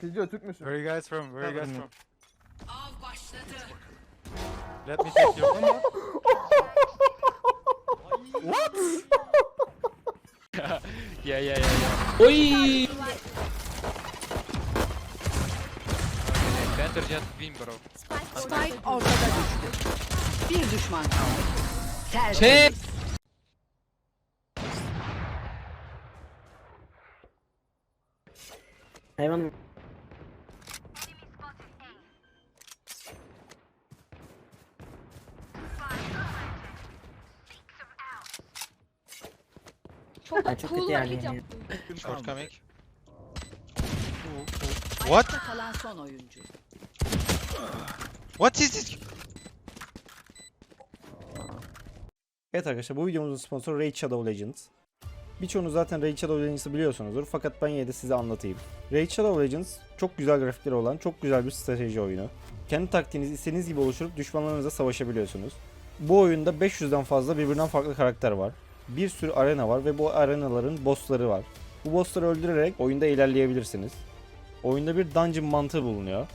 Killjoy Türk müsün? Where you guys from? Where you guys from? Av başladı. Let me take your number. Yeah, yeah, yeah, yeah. Oy! Better just win bro. Spike ortada düştü. Bir düşman kaldı. Ter. Şey! Hayvan Çok Ay, çok cool kötü yani. hareket yaptın. Short coming. Ayakta kalan son oyuncu. What is this? Evet arkadaşlar bu videomuzun sponsoru Raid Shadow Legends. Birçoğunuz zaten Raid Shadow Legends'ı biliyorsunuzdur fakat ben yine de size anlatayım. Raid Shadow Legends çok güzel grafikleri olan çok güzel bir strateji oyunu. Kendi taktiğinizi istediğiniz gibi oluşturup düşmanlarınızla savaşabiliyorsunuz. Bu oyunda 500'den fazla birbirinden farklı karakter var. Bir sürü arena var ve bu arenaların bossları var. Bu bossları öldürerek oyunda ilerleyebilirsiniz. Oyunda bir dungeon mantığı bulunuyor.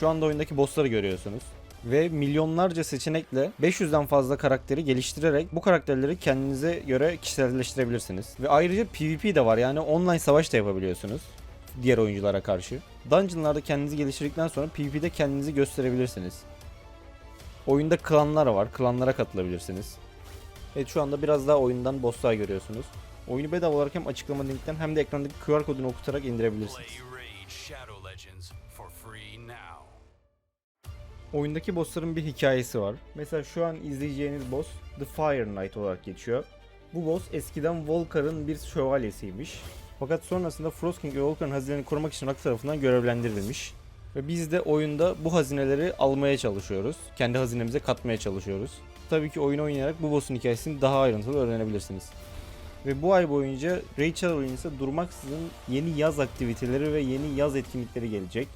Şu anda oyundaki bossları görüyorsunuz ve milyonlarca seçenekle 500'den fazla karakteri geliştirerek bu karakterleri kendinize göre kişiselleştirebilirsiniz. Ve ayrıca PvP de var yani online savaş da yapabiliyorsunuz diğer oyunculara karşı. Dungeon'larda kendinizi geliştirdikten sonra PvP'de kendinizi gösterebilirsiniz. Oyunda klanlar var. Klanlara katılabilirsiniz. Evet şu anda biraz daha oyundan bosslar görüyorsunuz. Oyunu bedava olarak hem açıklama linkten hem de ekrandaki QR kodunu okutarak indirebilirsiniz. Oyundaki bossların bir hikayesi var. Mesela şu an izleyeceğiniz boss The Fire Knight olarak geçiyor. Bu boss eskiden Volkar'ın bir şövalyesiymiş. Fakat sonrasında Frost King ve Volkar'ın hazinelerini korumak için Rakı tarafından görevlendirilmiş. Ve biz de oyunda bu hazineleri almaya çalışıyoruz. Kendi hazinemize katmaya çalışıyoruz. Tabii ki oyun oynayarak bu boss'un hikayesini daha ayrıntılı öğrenebilirsiniz. Ve bu ay boyunca Shadow Legends'e durmaksızın yeni yaz aktiviteleri ve yeni yaz etkinlikleri gelecek.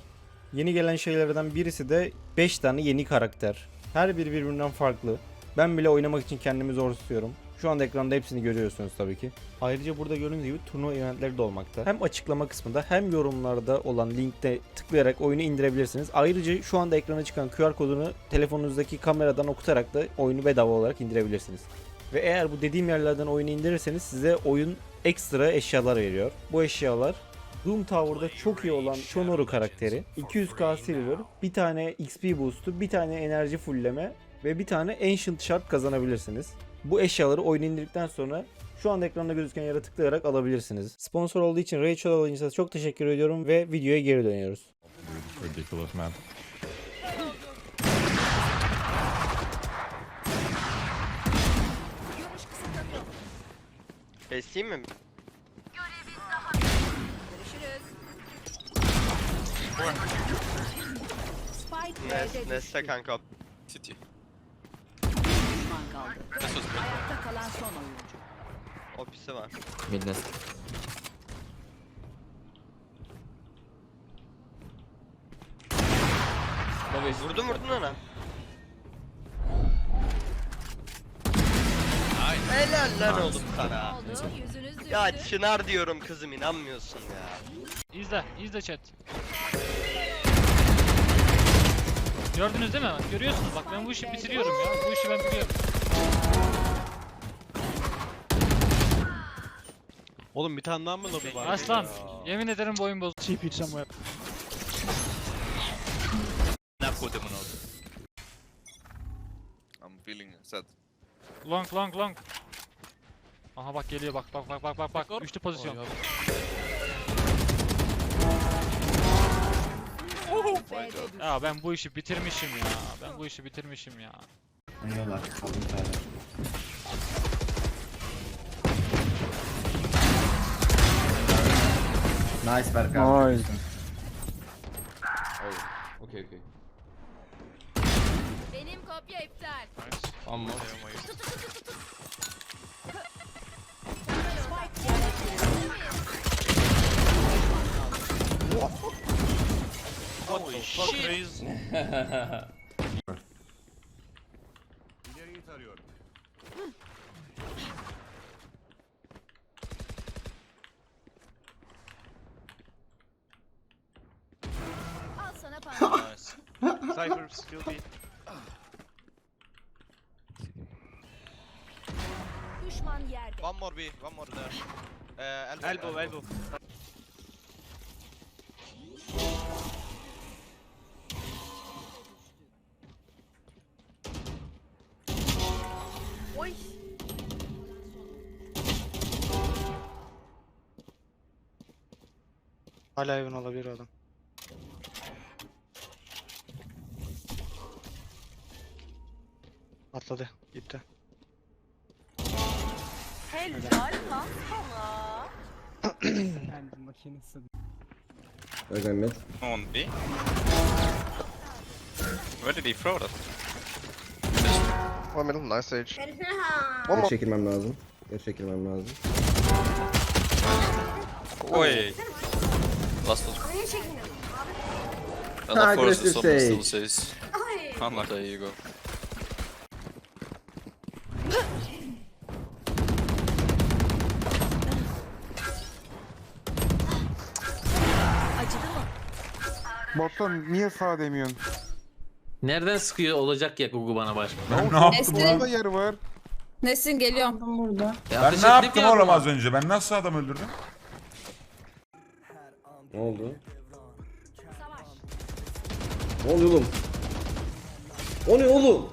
Yeni gelen şeylerden birisi de 5 tane yeni karakter. Her biri birbirinden farklı. Ben bile oynamak için kendimi zor tutuyorum. Şu anda ekranda hepsini görüyorsunuz tabii ki. Ayrıca burada gördüğünüz gibi turnuva eventleri de olmakta. Hem açıklama kısmında hem yorumlarda olan linkte tıklayarak oyunu indirebilirsiniz. Ayrıca şu anda ekrana çıkan QR kodunu telefonunuzdaki kameradan okutarak da oyunu bedava olarak indirebilirsiniz. Ve eğer bu dediğim yerlerden oyunu indirirseniz size oyun ekstra eşyalar veriyor. Bu eşyalar Doom Tower'da çok iyi olan Shonoru karakteri, 200k silver, bir tane XP boost'u, bir tane enerji fullleme ve bir tane Ancient Shard kazanabilirsiniz. Bu eşyaları oyunu indirdikten sonra şu anda ekranda gözüken yere tıklayarak alabilirsiniz. Sponsor olduğu için Raid Shadow Legends'a çok teşekkür ediyorum ve videoya geri dönüyoruz. Ridiculous, man. Keseyim mi? Spike Nes. Neste kanka. City. Düşman kaldı. Ayakta kalan son oyuncu. Ofisi var. Midness. Vurdum vurdun ona. Helal lan oğlum sana. Ya Çınar diyorum kızım inanmıyorsun ya. İzle, izle chat. Gördünüz değil mi? Görüyorsunuz bak ben bu işi bitiriyorum ya. Bu işi ben biliyorum. Oğlum bir tane daha mı lobi var? Aslan, yemin ederim bu oyun bozuldu. I'm feeling sad. Long long long. Aha bak geliyor bak bak bak bak bak bak. Üçlü pozisyon. Ya ben bu işi bitirmişim ya. Ben bu işi bitirmişim ya. Eyvallah. Aldım tane. Nice Berk abi. Nice. Okay, okay. Benim kopya iptal. Amma. Spike Holy shit. Cypher's. Cypher still B. Düşman yerde. One more B, one more there. Ee, elbow, Elbow, elbow. Oy. Hala evin olabilir adam. Atladı, gitti. Helal lan sana. Where's my mid? On B. Where did he throw that? One middle, nice sage. Geri çekilmem lazım. Geri çekilmem lazım. Oi. Last one. Ha, aggressive sage. says. I'm like, there you go. Acıdı mı? Bottan niye sağ demiyorsun? Nereden sıkıyor olacak ya Gugu bana başka? Burada yer var. Nesin geliyorum. Ben ne yaptım oğlum az önce? Ben nasıl adam öldürdüm? Ne oldu? Savaş. Ne oluyor oğlum? O ne oğlum?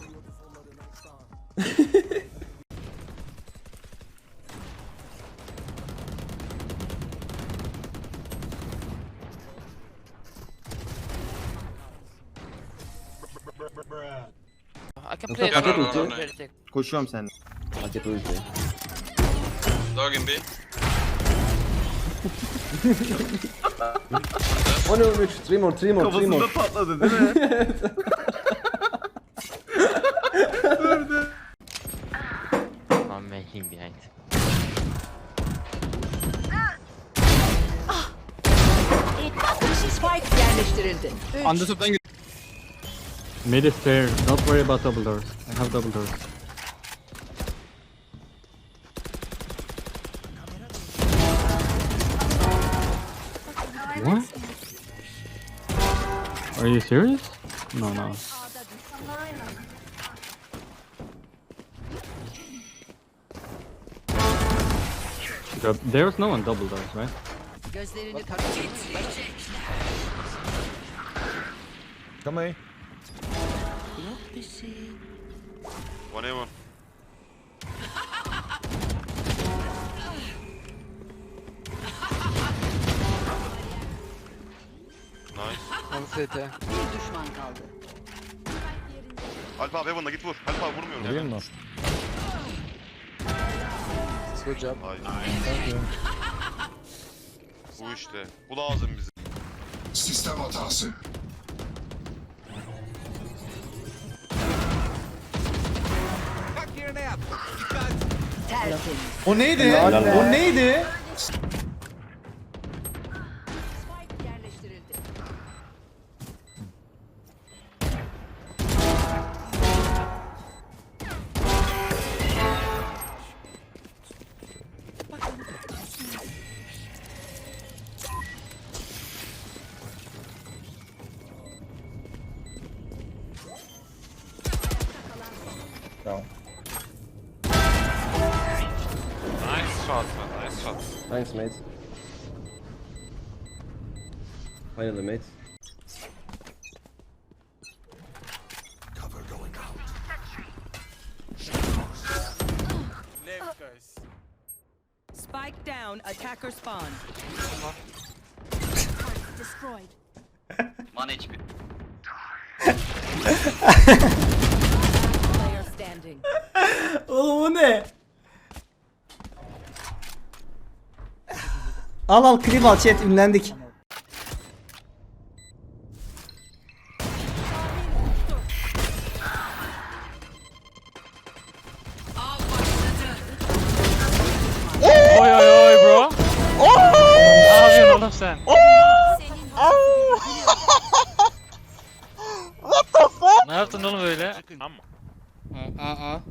I can play Paket ulti. Very Koşuyorum sen. Paket ulti. Dog in B. O ne 3? 3 more, 3 more, 3 more. patladı değil mi? I'm making behind. Spike yerleştirildi. Mid is fair. Don't worry about double doors. I have double doors. What? Are you serious? No, no. There's no one double doors, right? Gözlerini kapatın. Come A. One A1. Nice. Bir düşman kaldı. Alp abi Evan'la git vur. Alp abi vurmuyorum. Değil mi? Good job. Ay. Bu işte. Bu lazım bize. Sistem hatası. O neydi? O neydi? Thanks, mates. Hi, the mates. Cover going out. Left, guys. Spike down, attacker spawn. Destroyed. One HP. Al al klip al chat ünlendik. Oy oy oy bro. Ne yapıyorsun oğlum sen? Ne yaptın oğlum öyle? Ama.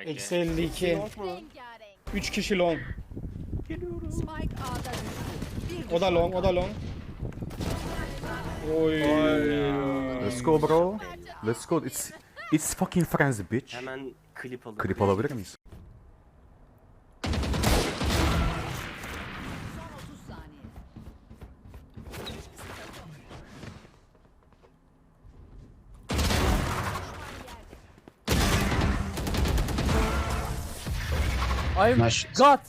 Başka? Eksi 52. Rengarenk. 3 kişi long. Geliyorum. Spike A'da düştü. Bir O da long, o da long. Oy. Let's go bro. Let's go. It's it's fucking frenzy bitch. Hemen klip alın. Klip alabilir miyiz? I'm God.